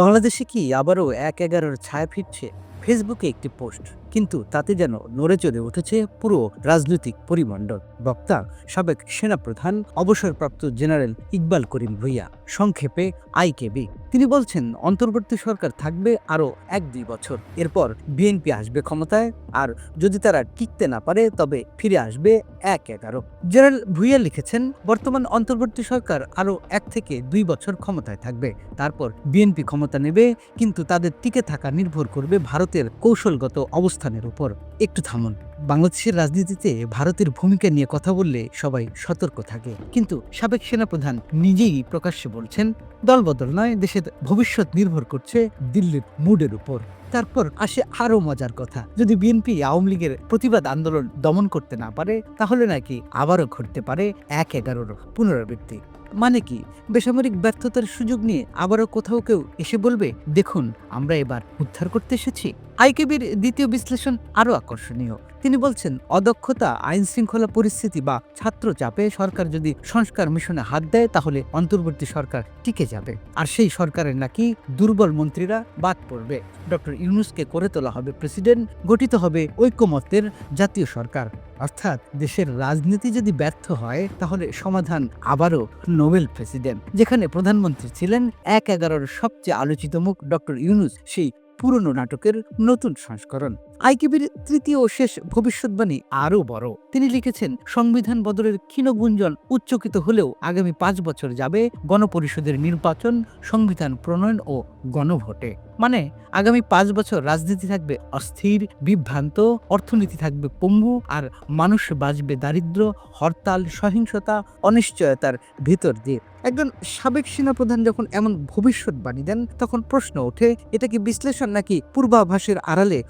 বাংলাদেশে কি আবারও এক এগারোর ছায়া ফিরছে? ফেসবুকে একটি পোস্ট। কিন্তু তাতে যেন নড়ে চড়ে উঠেছে পুরো রাজনৈতিক পরিমণ্ডল। বক্তা, সাবেক সেনাপ্রধান, অবসরপ্রাপ্ত জেনারেল ইকবাল করিম ভুইয়া, সংক্ষেপে আইকেবি। তিনি বলছেন, অন্তর্বর্তী সরকার থাকবে আরও এক দুই বছর। এরপর বিএনপি আসবে ক্ষমতায়, আর যদি তারা টিকতে না পারে, তবে ফিরে আসবে এক এগারো। জেনারেল ভুইয়া লিখেছেন, বর্তমান অন্তর্বর্তী সরকার আরও এক থেকে দুই বছর ক্ষমতায় থাকবে। তারপর বিএনপি ক্ষমতা নেবে, কিন্তু তাদের টিকে থাকা নির্ভর করবে ভারতের কৌশলগত অবস্থানের উপর। একটু থামুন। বাংলাদেশের রাজনীতিতে ভারতের ভূমিকা নিয়ে কথা বললে সবাই সতর্ক থাকে। কিন্তু সাবেক সেনাপ্রধান নিজেই প্রকাশ্যে বলছেন, দলবদল নয়, দেশের ভবিষ্যৎ নির্ভর করছে দিল্লির মুডের উপর। তারপর আসে আরও মজার কথা, যদি বিএনপি আওয়ামী লীগের প্রতিবাদ আন্দোলন দমন করতে না পারে, তাহলে নাকি আবারও ঘটতে পারে এক এগারোর পুনরাবৃত্তি। মানে কি, বেসামরিক ব্যর্থতার সুযোগ নিয়ে আবারও কোথাও কেউ এসে বলবে, দেখুন, আমরা এবার উদ্ধার করতে এসেছি আইকেবির দ্বিতীয় বিশ্লেষণ আরও আকর্ষণীয়। তিনি বলছেন, অদক্ষতা আইন শৃঙ্খলা পরিস্থিতি বা ছাত্র চাপে সরকার যদি সংস্কার মিশনে হাত দেয়, তাহলে অন্তর্বর্তী সরকার টিকে যাবে। আর সেই সরকারের নাকি দুর্বল মন্ত্রীরা বাদ পড়বে। ডক্টর ইউনুসকে করে তোলা হবে প্রেসিডেন্ট, গঠিত হবে ঐক্যমত্যের জাতীয় সরকার। অর্থাৎ দেশের রাজনীতি যদি ব্যর্থ হয়, তাহলে সমাধান আবারও নোবেল প্রেসিডেন্ট। যেখানে প্রধানমন্ত্রী ছিলেন এক এগারোর সবচেয়ে আলোচিত মুখ ডক্টর ইউনুস, সেই পুরনো নাটকের নতুন সংস্করণ। আইকিবির তৃতীয় ও শেষ ভবিষ্যৎবাণী আরও বড়। তিনি লিখেছেন, সংবিধান বদলের ক্ষীণ গুঞ্জন উচ্চকিত হলেও আগামী পাঁচ বছর যাবে গণপরিষদের নির্বাচন, সংবিধান প্রণয়ন ও গণভোটে। মানে আগামী পাঁচ বছর রাজনীতি থাকবে অস্থির, বিভ্রান্ত, অর্থনীতি থাকবে পঙ্গু আর মানুষ বাঁচবে দারিদ্র, হরতাল, সহিংসতা, অনিশ্চয়তার ভিতর দিয়ে। একজন সাবেক সেনাপ্রধান যখন এমন ভবিষ্যৎবাণী দেন, তখন প্রশ্ন ওঠে, এটা কি বিশ্লেষণ নাকি পূর্বাভাসের আড়ালে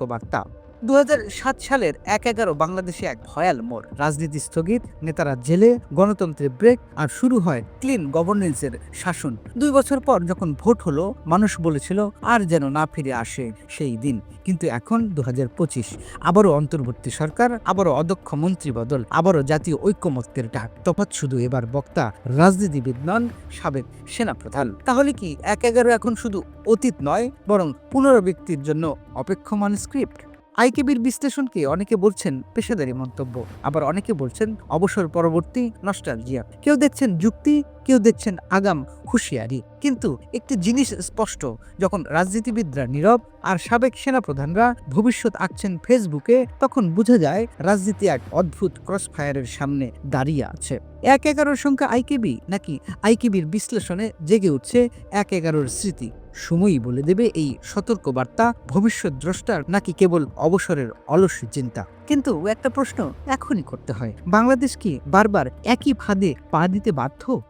সতর্কবার্তা দু হাজার সাত সালের এক এগারো বাংলাদেশে এক ভয়াল মোড়। রাজনীতি স্থগিত, নেতারা জেলে গণতন্ত্রের ব্রেক আর শুরু হয় ক্লিন গভর্নেন্সের শাসন। দুই বছর পর যখন ভোট হলো, মানুষ বলেছিল আর যেন না ফিরে আসে সেই দিন। কিন্তু এখন দু হাজার পঁচিশ, আবারও অন্তর্বর্তী সরকার, আবারও অদক্ষ মন্ত্রী বদল, আবারও জাতীয় ঐক্যমত্যের ডাক। তফাৎ শুধু এবার বক্তা, রাজনীতিবিদ নন, সাবেক সেনাপ্রধান। তাহলে কি এক এগারো এখন শুধু অতীত নয়, বরং পুনরাবৃত্তির জন্য অপেক্ষমান স্ক্রিপ্ট? আইকেবির বিশ্লেষণকে অনেকে বলছেন পেশাদারি মন্তব্য, আবার অনেকে বলছেন অবসর পরবর্তী নস্টালজিয়া। কেউ দেখছেন যুক্তি, কেউ দেখছেন আগাম হুঁশিয়ারি। কিন্তু একটি জিনিস স্পষ্ট, যখন রাজনীতিবিদরা নীরব আর সাবেক সেনাপ্রধানরা ভবিষ্যৎ আঁকছেন ফেসবুকে, তখন বোঝা যায় রাজনীতি এক অদ্ভুত ক্রসফায়ারের সামনে দাঁড়িয়ে আছে। এক এগারোর সংখ্যা আইকেবি নাকি আইকেবির বিশ্লেষণে জেগে উঠছে এক এগারোর স্মৃতি। সময়ই বলে দেবে এই সতর্ক বার্তা ভবিষ্যৎ দ্রষ্টার নাকি কেবল অবসরের অলস চিন্তা? কিন্তু একটা প্রশ্ন এখনই করতে হয়। বাংলাদেশ কি বারবার একই ফাঁদে পা দিতে বাধ্য?